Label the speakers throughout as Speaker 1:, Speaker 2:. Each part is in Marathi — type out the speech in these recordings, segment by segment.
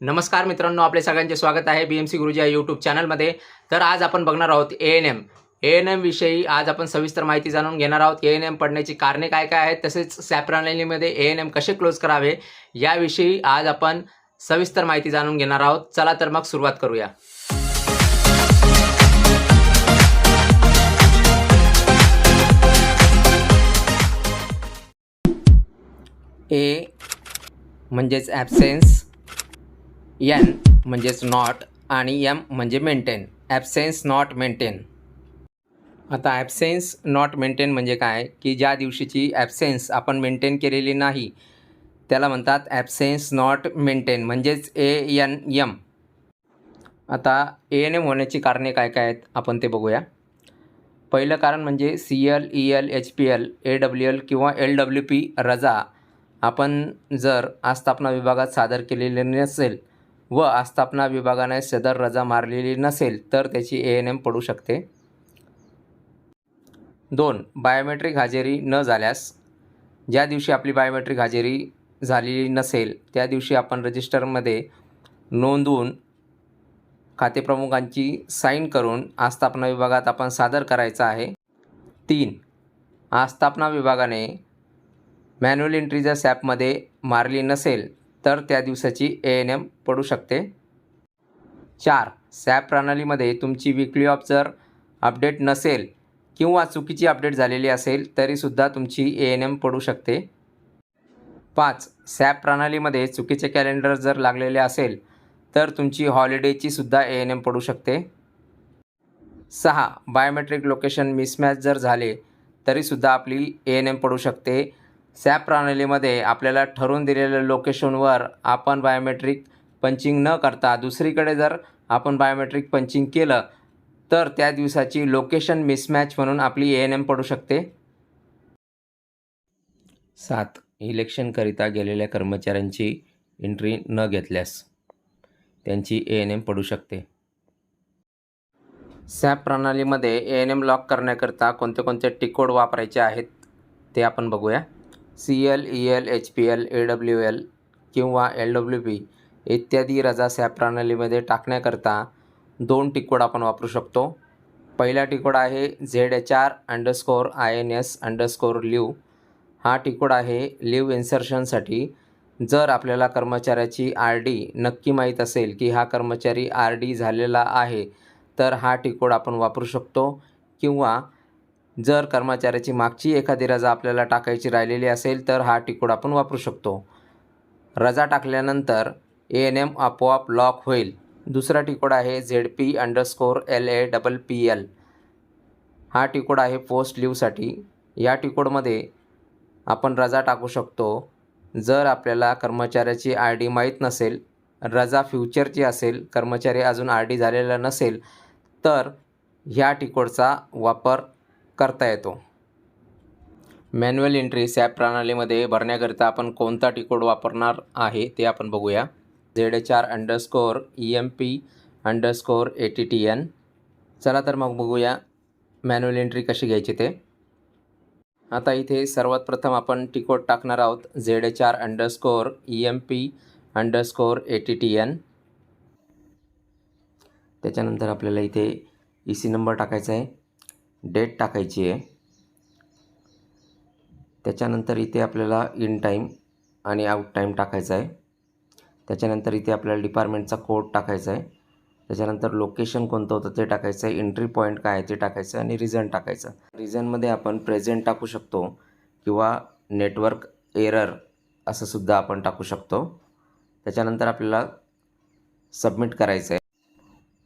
Speaker 1: नमस्कार मित्रांनो आपले सगळ्यांचे स्वागत आहे बी एम सी गुरुजी या यूट्यूब चॅनलमध्ये तर आज आपण बघणार आहोत A N M A N एमविषयी आज आपण सविस्तर माहिती जाणून घेणार आहोत. ए एन एम पडण्याची कारणे काय काय आहेत तसेच सॅप्रणालीमध्ये ए एन एम कसे क्लोज करावे याविषयी आज आपण सविस्तर माहिती जाणून घेणार आहोत. चला तर मग सुरुवात करूया. ए म्हणजेच ॲबसेन्स एन म्हणजेच नॉट आणि एम म्हणजे मेंटेन ॲबसेन्स नॉट मेंटेन आता ॲबसेन्स नॉट मेंटेन म्हणजे काय? की ज्या दिवशीची ॲबसेन्स आपण मेंटेन केलेली नाही त्याला म्हणतात ॲबसेन्स नॉट मेंटेन म्हणजेच ए एन एम आता ए एन एम होण्याची कारणे काय काय आहेत? आपण ते बघूया. पहिलं कारण म्हणजे C L E L H P L A W L किंवा एल डब्ल्यू पी रजा आपण जर आस्थापना विभागात सादर केलेली नसेल व आस्थापना विभागाने सदर रजा मारलेली नसेल तर त्याची ए एन एम पडू शकते. दोन बायोमेट्रिक हजेरी न झाल्यास ज्या दिवशी आपली बायोमेट्रिक हजेरी झालेली नसेल त्या दिवशी आपण रजिस्टरमध्ये नोंदवून खातेप्रमुखांची साईन करून आस्थापना विभागात आपण सादर करायचं आहे. तीन आस्थापना विभागाने मॅन्युअल एंट्री जर सॅपमध्ये मारली नसेल तर त्या दिवसाची ए एन एम पडू शकते. चार. सॅप प्रणालीमध्ये तुमची विकली ऑफ जर अपडेट नसेल किंवा चुकीची अपडेट झालेली असेल तरीसुद्धा तुमची ए एन एम पडू शकते. पाच. सॅप प्रणालीमध्ये चुकीचे कॅलेंडर जर लागलेले असेल तर तुमची हॉलिडेची सुद्धा ए एन एम पडू शकते. सहा. बायोमेट्रिक लोकेशन मिसमॅच जर झाले तरीसुद्धा आपली ए एन एम पडू शकते. सॅप प्रणालीमध्ये आपल्याला ठरवून दिलेल्या लोकेशनवर आपण बायोमेट्रिक पंचिंग न करता दुसरीकडे जर आपण बायोमेट्रिक पंचिंग केलं तर त्या दिवसाची लोकेशन मिसमॅच म्हणून आपली ए एन एम पडू शकते. सात. इलेक्शनकरिता गेलेल्या कर्मचाऱ्यांची एंट्री न घेतल्यास त्यांची ए एन एम पडू शकते. सॅप प्रणालीमध्ये ए एन एम लॉक करण्याकरता कोणते कोणते टिकोड वापरायचे आहेत ते आपण बघूया. C L E L H P L A W L किंवा एल डब्ल्यू पी इत्यादी रजा सॅप प्रणालीमध्ये टाकण्याकरता दोन टिकोड आपण वापरू शकतो. पहिला टिकोड आहे Z H R underscore I N S underscore leave हा टिकोड आहे लिव इन्सर्शनसाठी जर आपल्याला कर्मचाऱ्याची आर डी नक्की माहीत असेल की हा कर्मचारी आर डी झालेला आहे तर हा टिकोड आपण वापरू शकतो. किंवा जर कर्मचाऱ्याची मागची एखादी रजा आपल्याला टाकायची राहिलेली असेल तर हा टिकोड आपण वापरू शकतो. रजा टाकल्यानंतर ए एन एम आपोआप लॉक होईल. दुसरा टिकोड आहे Z P underscore L A double P L हा टिकोड आहे पोस्ट लिव्हसाठी या टिकोडमध्ये आपण रजा टाकू शकतो. जर आपल्याला कर्मचाऱ्याची आर डी माहीत नसेल रजा फ्युचरची असेल कर्मचारी अजून आर डी झालेला नसेल तर ह्या टिकोडचा वापर करता येतो. मॅन्युअल एंट्री सॅप प्रणालीमध्ये भरण्याकरिता आपण कोणता टिकोड वापरणार आहे ते आपण बघूया. Z H R underscore E M P underscore A T T N चला तर मग बघूया मॅन्युअल एंट्री कशी घ्यायची ते. आता इथे सर्वात प्रथम आपण टिकोड टाकणार आहोत Z H R underscore E M P underscore A T T N त्याच्यानंतर आपल्याला इथे ई सी नंबर टाकायचा आहे. डेट टाकायची आहे. त्याच्यानंतर इथे आपल्याला इन टाईम आणि आउट टाईम टाकायचा आहे. त्याच्यानंतर इथे आपल्याला डिपार्टमेंटचा कोड टाकायचा आहे. त्याच्यानंतर लोकेशन कोणतं होतं ते टाकायचं आहे. एंट्री पॉईंट काय आहे ते टाकायचं आहे आणि रिझन टाकायचं रिझनमध्ये आपण प्रेझेंट टाकू शकतो किंवा नेटवर्क एरर असं सुद्धा आपण टाकू शकतो. त्याच्यानंतर आपल्याला सबमिट करायचं आहे.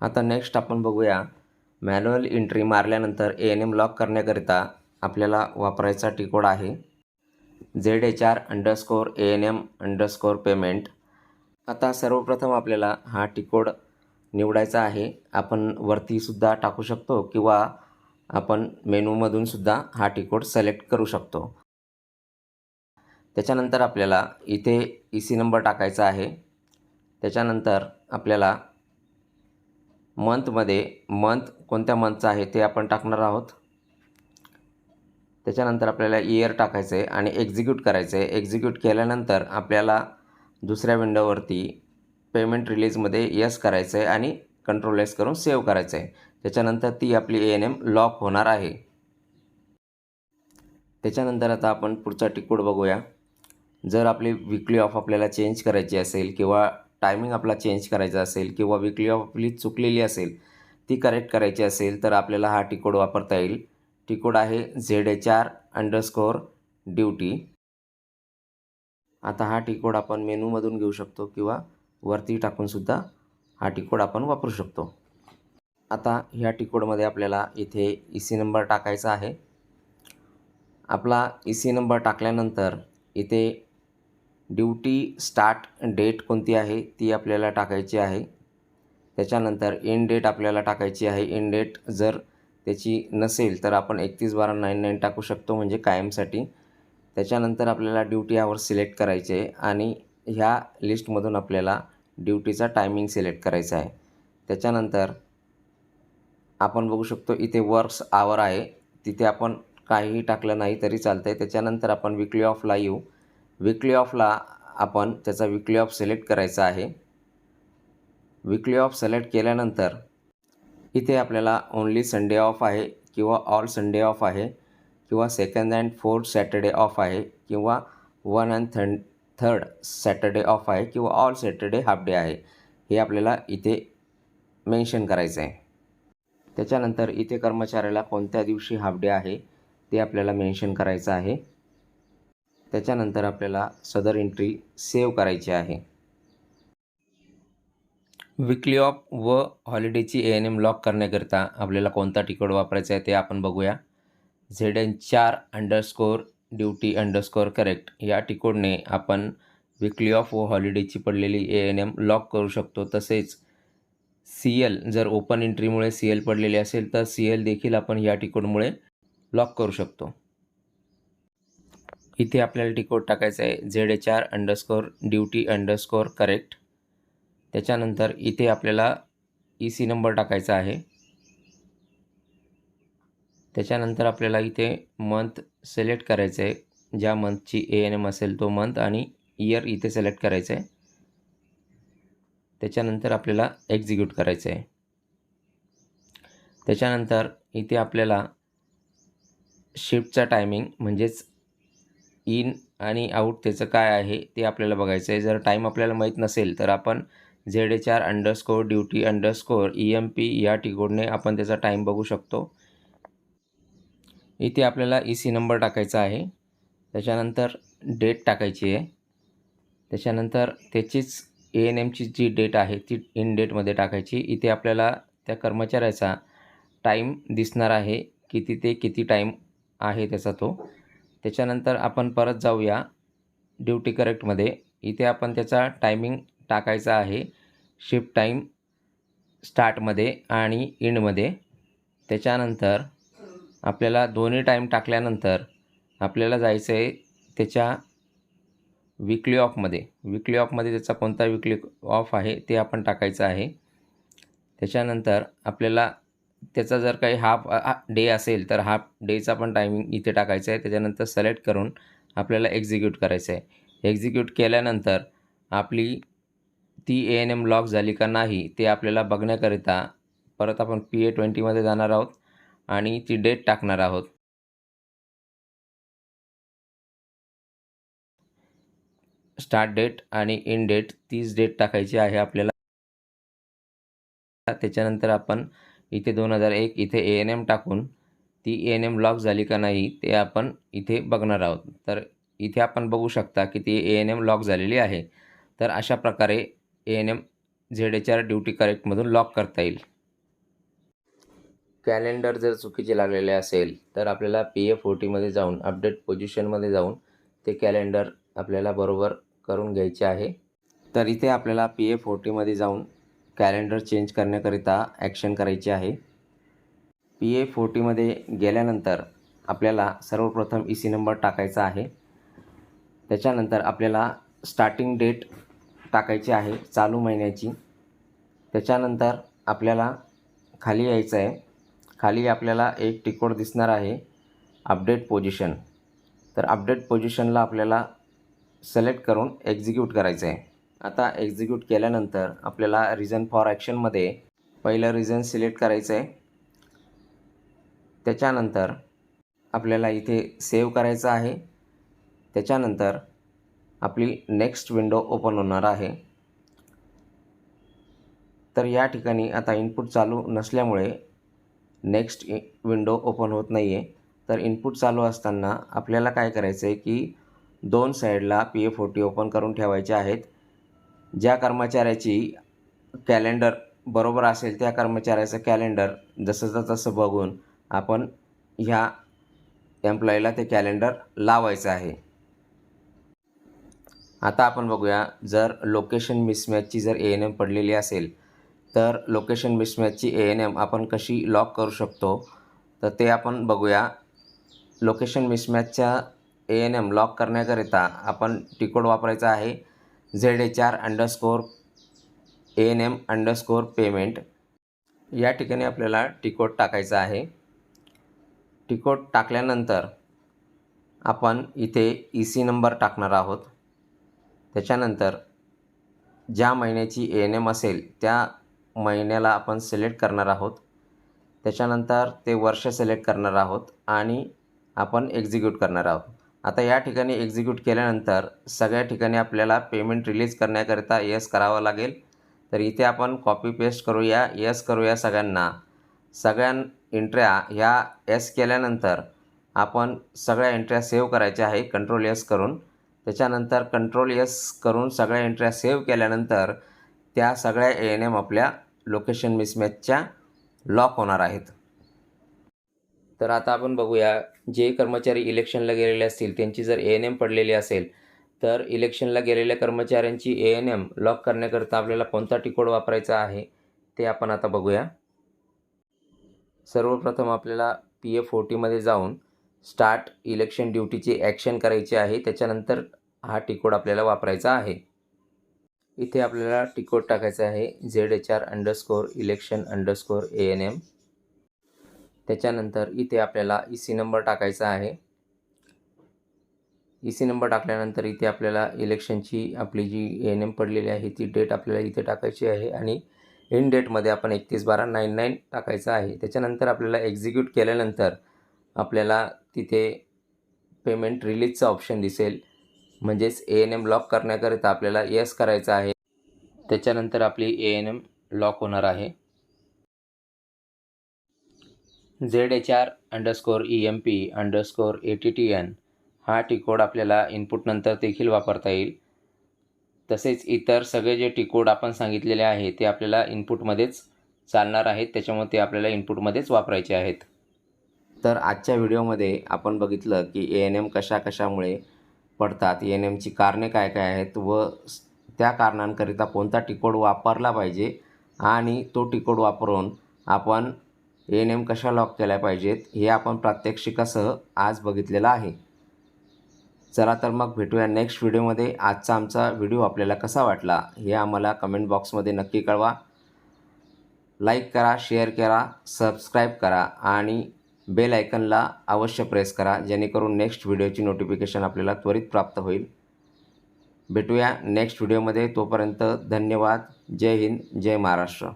Speaker 1: आता नेक्स्ट आपण बघूया मॅन्युअल एंट्री मारल्यानंतर ए एन एम लॉक करण्याकरिता आपल्याला वापरायचा टिकोड आहे. Z H R underscore A N M underscore payment आता सर्वप्रथम आपल्याला हा टिकोड निवडायचा आहे. आपण वरतीसुद्धा टाकू शकतो किंवा आपण मेनूमधूनसुद्धा हा टिकोड सिलेक्ट करू शकतो. त्याच्यानंतर आपल्याला इथे ई सी नंबर टाकायचा आहे. त्याच्यानंतर आपल्याला मंथमध्ये मंथ कोणत्या मंथचा आहे ते आपण टाकणार आहोत. त्याच्यानंतर आपल्याला इयर टाकायचं आहे आणि एक्झिक्यूट करायचं आहे एक्झिक्यूट केल्यानंतर आपल्याला दुसऱ्या विंडोवरती पेमेंट रिलीजमध्ये यस करायचं आहे आणि कंट्रोल एस करून सेव्ह करायचं आहे त्याच्यानंतर ती आपली ए एन एम लॉक होणार आहे. त्याच्यानंतर आता आपण पुढचा टिकूड बघूया. जर आपली विकली ऑफ आपल्याला चेंज करायची असेल किंवा टायमिंग आपला चेंज करायचा असेल किंवा विकली आपली चुकलेली असेल ती करेक्ट करायची असेल तर आपल्याला हा टिकोड वापरता येईल. टिकोड आहे Z H R underscore duty आता हा टिकोड आपण मेनूमधून घेऊ शकतो किंवा वरती टाकूनसुद्धा हा टिकोड आपण वापरू शकतो. आता ह्या टिकोडमध्ये आपल्याला इथे ई सी नंबर टाकायचा आहे. आपला ई सी नंबर टाकल्यानंतर इथे ड्युटी स्टार्ट डेट कोणती आहे ती आपल्याला टाकायची आहे. त्याच्यानंतर इन डेट आपल्याला टाकायची आहे. इन डेट जर त्याची नसेल तर आपण एकतीस बारा नाईन नाईन टाकू शकतो म्हणजे कायमसाठी. त्याच्यानंतर आपल्याला ड्युटी आवर सिलेक्ट करायचे आहे आणि ह्या लिस्टमधून आपल्याला ड्युटीचा टायमिंग सिलेक्ट करायचा आहे. त्याच्यानंतर आपण बघू शकतो इथे वर्क्स आवर आहे. तिथे आपण काहीही टाकलं नाही तरी चालतं आहे त्याच्यानंतर आपण विकली ऑफला येऊ विकली ऑफला आपण त्याचा विकली ऑफ सिलेक्ट करायचा आहे. विकली ऑफ सिलेक्ट केल्यानंतर इथे आपल्याला ओन्ली संडे ऑफ आहे किंवा ऑल संडे ऑफ आहे किंवा second and fourth Saturday off आहे किंवा one and third third Saturday off आहे किंवा ऑल सॅटर्डे हाफ डे आहे. हे आपल्याला इथे मेन्शन करायचं आहे. त्याच्यानंतर इथे कर्मचाऱ्याला कोणत्या दिवशी हाफ डे आहे ते आपल्याला मेन्शन करायचं आहे. त्याच्यानंतर आपल्याला सदर एंट्री सेव्ह करायची आहे. विकली ऑफ व हॉलिडेची ए एन एम लॉक करण्याकरिता आपल्याला कोणता तिकीट वापरायचा आहे ते आपण बघूया. झेड एन चार अंडरस्कोअर ड्युटी अंडरस्कोअर करेक्ट या टिकोडने आपण विकली ऑफ व हॉलिडेची पडलेली ए एन एम लॉक करू शकतो. तसेच सी एल जर ओपन एंट्रीमुळे सी एल पडलेली असेल तर सी एल देखील आपण या टिकोडमुळे लॉक करू शकतो. इथे आपल्याला टिकोट टाकायचं आहे. Z H R underscore duty underscore correct त्याच्यानंतर इथे आपल्याला ई सी नंबर टाकायचा आहे. त्याच्यानंतर आपल्याला इथे मंथ सिलेक्ट करायचं आहे. ज्या मंथची ए एन एम असेल तो मंथ आणि इयर इथे सिलेक्ट करायचं आहे. त्याच्यानंतर आपल्याला एक्झिक्यूट करायचं आहे. त्याच्यानंतर इथे आपल्याला शिफ्टचा टायमिंग म्हणजेच इन आणि आऊट त्याचं काय आहे ते आपल्याला बघायचं आहे. जर टाईम आपल्याला माहीत नसेल तर आपण Z H R underscore duty underscore E M P या टिकोडने आपण त्याचा टाईम बघू शकतो. इथे आपल्याला ई सी नंबर टाकायचा आहे. त्याच्यानंतर डेट टाकायची आहे. त्याच्यानंतर त्याचीच ए एन एमची जी डेट आहे ती इन डेटमध्ये टाकायची. इथे आपल्याला त्या कर्मचाऱ्याचा टाईम दिसणार आहे. किती ते किती टाईम आहे त्याचा तो. त्याच्यानंतर आपण परत जाऊया ड्युटी करेक्टमध्ये. इथे आपण त्याचा टायमिंग टाकायचा आहे. शिफ्ट टाईम स्टार्टमध्ये आणि इंडमध्ये त्याच्यानंतर आपल्याला दोन्ही टाईम टाकल्यानंतर आपल्याला जायचं आहे त्याच्या विकली ऑफमध्ये. विकली ऑफमध्ये त्याचा कोणता विकली ऑफ आहे ते आपण टाकायचं आहे. त्याच्यानंतर आपल्याला त्याचा जर काही हाफ डे असेल तर हाफ डेचा पण टायमिंग इथे टाकायचा आहे. त्याच्यानंतर सिलेक्ट करून आपल्याला एक्झिक्यूट करायचं आहे. एक्झिक्यूट केल्यानंतर आपली ती ए एन एम लॉक झाली का नाही ते आपल्याला बघण्याकरिता परत आपण पी ए ट्वेंटीमध्ये जाणार आहोत आणि ती डेट टाकणार आहोत. स्टार्ट डेट आणि इन डेट तीच डेट टाकायची आहे आपल्याला. त्याच्यानंतर आपण इथे दोन हजार एक इथे ए एन एम टाकून ती ए एन एम लॉक झाली का नाही ते आपण इथे बघणार आहोत. तर इथे आपण बघू शकता की ती ए एन एम लॉक झालेली आहे. तर अशा प्रकारे A N M Z H R duty करेक्टमधून लॉक करता येईल. कॅलेंडर जर चुकीचे लागलेले असेल तर आपल्याला पी एफ ओ टीमध्ये जाऊन अपडेट पोझिशनमध्ये जाऊन ते कॅलेंडर आपल्याला बरोबर करून घ्यायचे आहे. तर इथे आपल्याला पी एफ ओ जाऊन कॅलेंडर चेंज करण्याकरिता ॲक्शन करायची आहे. पी ए फोर्टीमध्ये गेल्यानंतर आपल्याला सर्वप्रथम ई सी नंबर टाकायचा आहे. त्याच्यानंतर आपल्याला स्टार्टिंग डेट टाकायची आहे चालू महिन्याची. त्याच्यानंतर आपल्याला खाली यायचं आहे. खाली आपल्याला एक टिकोड दिसणार आहे. अपडेट पोझिशन तर अपडेट पोझिशनला आपल्याला सिलेक्ट करून एक्झिक्यूट करायचं आहे. आता एक्झिक्यूट केल्यानंतर आपल्याला रिझन फॉर ॲक्शनमध्ये पहिलं रिझन सिलेक्ट करायचं आहे त्याच्यानंतर आपल्याला इथे सेव्ह करायचं आहे. त्याच्यानंतर आपली नेक्स्ट विंडो ओपन होणार आहे. तर या ठिकाणी आता इनपुट चालू नसल्यामुळे नेक्स्ट इ विंडो ओपन होत नाही आहे तर इनपुट चालू असताना आपल्याला काय करायचं आहे की दोन साईडला P F O T open करून ठेवायचे आहेत. ज्या कर्मचाऱ्याची कॅलेंडर बरोबर असेल त्या कर्मचाऱ्याचं कॅलेंडर जसंचं तसं बघून आपण ह्या एम्प्लॉईला ते कॅलेंडर लावायचं आहे. आता आपण बघूया जर लोकेशन मिसमॅचची जर ए एन एम पडलेली असेल तर लोकेशन मिसमॅचची ए एन एम आपण कशी लॉक करू शकतो? तर ते आपण बघूया. लोकेशन मिसमॅचच्या ए एन एम लॉक करण्याकरिता आपण टिकोड वापरायचा आहे. Z H R underscore A N M underscore payment या ठिकाणी आपल्याला टिकोट टाकायचा आहे. टिकोट टाकल्यानंतर आपण इथे ई सी नंबर टाकणार आहोत. त्याच्यानंतर ज्या महिन्याची ए एन एम असेल त्या महिन्याला आपण सिलेक्ट करणार आहोत. त्याच्यानंतर ते वर्ष सिलेक्ट करणार आहोत आणि आपण एक्झिक्यूट करणार आहोत. आता या ठिकाणी एक्झिक्यूट केल्यानंतर सगळ्या ठिकाणी आपल्याला पेमेंट रिलीज करण्याकरिता येस करावं लागेल. तर इथे आपण कॉपी पेस्ट करूया येस करूया सगळ्यांना. सगळ्या एंट्र्या ह्या एस केल्यानंतर आपण सगळ्या एंट्र्या सेव्ह करायच्या आहे कंट्रोल यस करून. त्याच्यानंतर कंट्रोल येस करून सगळ्या एंट्र्या सेव्ह केल्यानंतर त्या सगळ्या ए एन एम आपल्या लोकेशन मिसमॅचच्या लॉक होणार आहेत. तर आता आपण बघूया जे कर्मचारी इलेक्शनला गेलेले असतील त्यांची जर ए एन एम पडलेली असेल तर इलेक्शनला गेलेल्या कर्मचाऱ्यांची ए एन एम लॉक करण्याकरता आपल्याला कोणता टिकोड वापरायचा आहे ते आपण आता बघूया. सर्वप्रथम आपल्याला पी एफ फोर्टीमध्ये जाऊन स्टार्ट इलेक्शन ड्युटीची ॲक्शन करायची आहे त्याच्यानंतर हा टिकोड आपल्याला वापरायचा आहे. इथे आपल्याला टिकोड टाकायचा आहे Z H R underscore election underscore A N M त्याच्यानंतर इथे आपल्याला ई सी नंबर टाकायचा आहे. ई सी नंबर टाकल्यानंतर इथे आपल्याला इलेक्शनची आपली जी ए एन एम पडलेली आहे ती डेट आपल्याला इथे टाकायची आहे आणि इन डेटमध्ये आपण एकतीस बारा नाईन नाईन टाकायचं आहे. त्याच्यानंतर आपल्याला एक्झिक्यूट केल्यानंतर आपल्याला तिथे पेमेंट रिलीजचा ऑप्शन दिसेल. म्हणजेच ए एन एम लॉक करण्याकरिता आपल्याला येस करायचं आहे. त्याच्यानंतर आपली ए एन एम लॉक होणार आहे. Z H R underscore E M P underscore ए टी टी एन हा टिकोड आपल्याला इनपुटनंतर देखील वापरता येईल. तसेच इतर सगळे जे टिकोड आपण सांगितलेले आहे ते आपल्याला इनपुटमध्येच चालणार आहेत. त्याच्यामुळे ते आपल्याला इनपुटमध्येच वापरायचे आहेत. तर आजच्या व्हिडिओमध्ये आपण बघितलं की ए एन एम कशा कशामुळे पडतात ए एन एमची कारणे काय काय आहेत व त्या कारणांकरिता कोणता टिकोड वापरला पाहिजे आणि तो टिकोड वापरून आपण ए एन एम कशा लॉक केल्या पाहिजेत हे आपण प्रात्यक्षिकासह आज बघितलेलं आहे. चला तर मग भेटूया नेक्स्ट व्हिडिओमध्ये आजचा आमचा व्हिडिओ आपल्याला कसा वाटला हे आम्हाला कमेंट बॉक्समध्ये नक्की कळवा. लाईक करा शेअर करा सबस्क्राईब करा आणि बेल आयकनला अवश्य प्रेस करा जेणेकरून नेक्स्ट व्हिडिओची नोटिफिकेशन आपल्याला त्वरित प्राप्त होईल. भेटूया नेक्स्ट व्हिडिओमध्ये तोपर्यंत धन्यवाद. जय हिंद जय महाराष्ट्र.